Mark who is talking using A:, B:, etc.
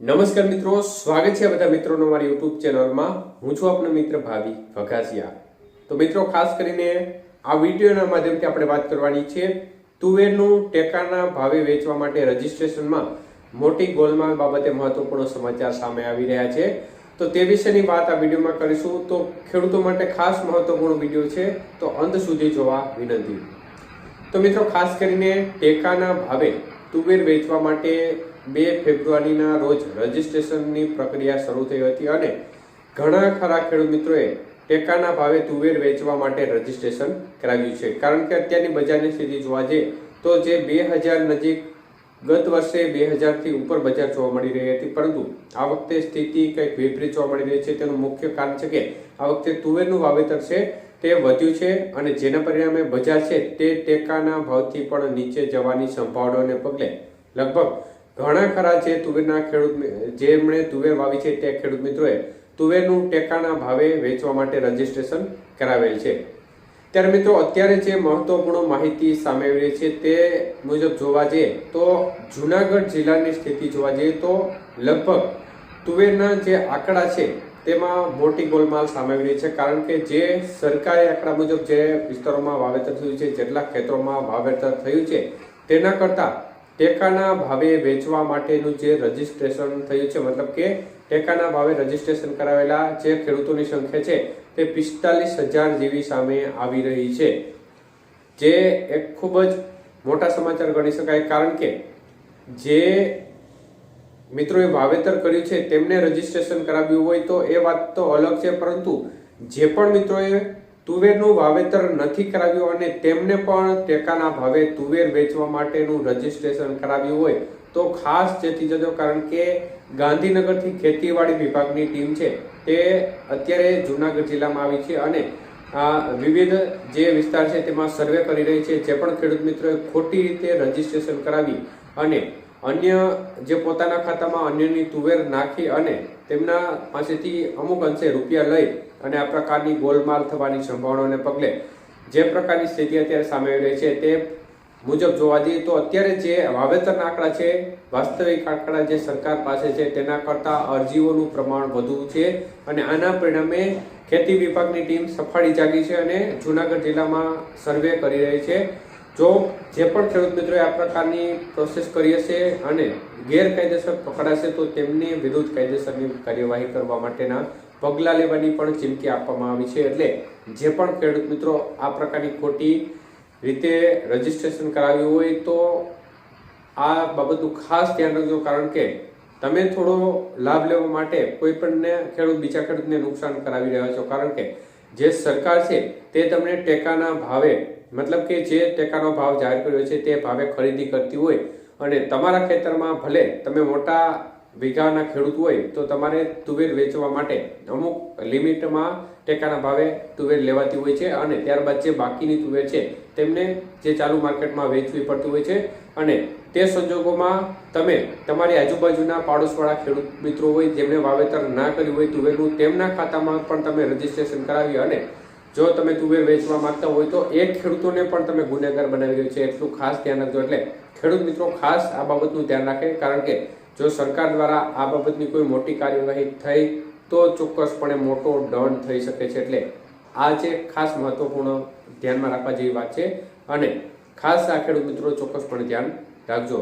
A: નમસ્કાર મિત્રો, સ્વાગત છે બધા મિત્રોનો મારી યુટ્યુબ ચેનલમાં. હું છું આપનો મિત્ર ભાવિ વઘાસિયા તો મિત્રો, ખાસ કરીને આ વિડીયોના માધ્યમથી આપણે વાત કરવાની છે, તુવેરનું ટેકાના ભાવે વેચવા માટે રજીસ્ટ્રેશનમાં મોટી ગોલમાલ બાબતે મહત્વપૂર્ણ સમાચાર સામે આવી રહ્યા છે. તો તે વિશેની વાત આ વિડીયોમાં કરીશું. તો ખેડૂતો માટે ખાસ મહત્વપૂર્ણ વીડિયો છે, તો અંત સુધી જોવા વિનંતી. તો મિત્રો, ખાસ કરીને ટેકાના ભાવે તુવેર વેચવા માટે બે ફેબ્રુઆરીના રોજ રજીસ્ટ્રેશનની પ્રક્રિયા શરૂ થઈ હતી અને ઘણા ખરા ખેડૂત મિત્રોએ ટેકાના ભાવે તુવેર વેચવા માટે રજીસ્ટ્રેશન કરાવ્યું છે. કારણ કે અત્યારની બજારની સ્થિતિ જોવા જઈએ તો જે બે હજાર નજીક ગત વર્ષે બે હજારથી ઉપર બજાર જોવા મળી રહી હતી, પરંતુ આ વખતે સ્થિતિ કંઈક વિપરીત જોવા મળી રહી છે. તેનું મુખ્ય કારણ છે કે આ વખતે તુવેરનું વાવેતર છે તે વધ્યું છે અને જેના પરિણામે બજાર છે તે ટેકાના ભાવથી પણ નીચે જવાની સંભાવનાને પગલે લગભગ ઘણા ખરા જે તુવેરના ખેડૂત જેમણે તુવેર વાવી છે તે ખેડૂત મિત્રોએ તુવેરનું ટેકાના ભાવે વેચવા માટે રજીસ્ટ્રેશન કરાવેલ છે. ત્યારે મિત્રો અત્યારે જે મહત્વપૂર્ણ માહિતી સામે આવી રહી છે તે મુજબ જોવા જઈએ તો જુનાગઢ જિલ્લાની સ્થિતિ જોવા જઈએ તો લગભગ તુવેરના જે આંકડા છે તેમાં મોટી ગોલમાલ સામે આવી રહી છે. કારણ કે જે સરકારી આંકડા મુજબ જે વિસ્તારોમાં વાવેતર થયું છે, જેટલા ખેતરોમાં વાવેતર થયું છે, તેના કરતાં ટેકાના ભાવે વેચવા માટેનું જે રજીસ્ટ્રેશન થયું છે, મતલબ કે ટેકાના ભાવે રજીસ્ટ્રેશન કરાવેલા જે ખેડૂતોની સંખ્યા છે, તે પિસ્તાલીસ હજાર જેવી સામે આવી રહી છે. જે એક ખૂબ જ મોટા સમાચાર ગણી શકાય, કારણ કે જે મિત્રોએ વાવેતર કર્યું છે, તેમને રજીસ્ટ્રેશન કરાવ્યું હોય તો એ વાત તો અલગ છે, પરંતુ જે પણ મિત્રોએ તુવેરનું વાવેતર નથી કરાવ્યું અને તેમને પણ ટેકાના ભાવે તુવેર વેચવા માટેનું રજીસ્ટ્રેશન કરાવ્યું હોય તો ખાસ ચેતી જજો, કારણ કે ગાંધીનગરથી ખેતીવાડી વિભાગની ટીમ છે તે અત્યારે જુનાગઢ જિલ્લામાં આવી છે અને આ વિવિધ જે વિસ્તાર છે તેમાં સર્વે કરી રહી છે. જે પણ ખેડૂત મિત્રોએ ખોટી રીતે રજીસ્ટ્રેશન કરાવી અને અન્ય જે પોતાના ખાતામાં અન્યની તુવેર નાખી અને તેમના પાસેથી અમુક અંશે રૂપિયા લઈ અને આ પ્રકારની ગોલમાલ થવાની સંભાવનાને પગલે જે પ્રકારની સ્થિતિ અત્યારે સામે રહી છે તે મુજબ જોવા જઈએ તો અત્યારે જે વાવેતરના આંકડા છે, વાસ્તવિક આંકડા જે સરકાર પાસે છે તેના કરતાં અરજીઓનું પ્રમાણ વધુ છે અને આના પરિણામે ખેતી વિભાગની ટીમ સફાળી જાગી છે અને જુનાગઢ જિલ્લામાં સર્વે કરી રહી છે. જો જે પણ ખેડૂત મિત્રોએ આ પ્રકારની પ્રોસેસ કરી હશે અને ગેરકાયદેસર પકડાશે તો તેમની વિરુદ્ધ કાયદેસરની કાર્યવાહી કરવા માટેના પગલાં લેવાની પણ ચીમકી આપવામાં આવી છે. એટલે જે પણ ખેડૂત મિત્રો આ પ્રકારની ખોટી રીતે રજીસ્ટ્રેશન કરાવ્યું હોય તો આ બાબતનું ખાસ ધ્યાન રાખજો. કારણ કે તમે થોડો લાભ લેવા માટે કોઈ પણને ખેડૂત બીજા ખેડૂતને નુકસાન કરાવી રહ્યા છો. કારણ કે જે સરકાર છે તે તમને ટેકાના ભાવે મતલબ કે જે ટેકાનો ભાવ જાહેર કર્યો છે તે ભાવે ખરીદી કરતી હોય અને તમારા ખેતરમાં ભલે તમે મોટા વીઘાના ખેડૂત હોય તો તમારે તુવેર વેચવા માટે અમુક લિમિટમાં ટેકાના ભાવે તુવેર લેવાતી હોય છે અને ત્યારબાદ જે બાકીની તુવેર છે તેમને જે ચાલુ માર્કેટમાં વેચવી પડતી હોય છે અને તે સંજોગોમાં તમે તમારી આજુબાજુના પાડોશવાળા ખેડૂત મિત્રો હોય જેમણે વાવેતર ના કર્યું હોય તુવેરનું તેમના ખાતામાં પણ તમે રજીસ્ટ્રેશન કરાવી અને જો તમે તુવેર વેચવા માંગતા હોય તો એક ખેડૂતોને પણ તમે ગુનેગાર બનાવી રહ્યો છે. એટલું ખાસ ધ્યાન રાખજો. એટલે ખેડૂત મિત્રો, ખાસ આ બાબતનું ધ્યાન રાખે. કારણ કે જો સરકાર દ્વારા આ બાબતની કોઈ મોટી કાર્યવાહી થઈ, તો ચોક્કસપણે મોટો દંડ થઈ શકે છે. એટલે આ જે ખાસ મહત્વપૂર્ણ ધ્યાનમાં રાખવા જેવી વાત છે. અને ખાસ આ ખેડૂત મિત્રો ચોક્કસપણે ધ્યાન રાખજો.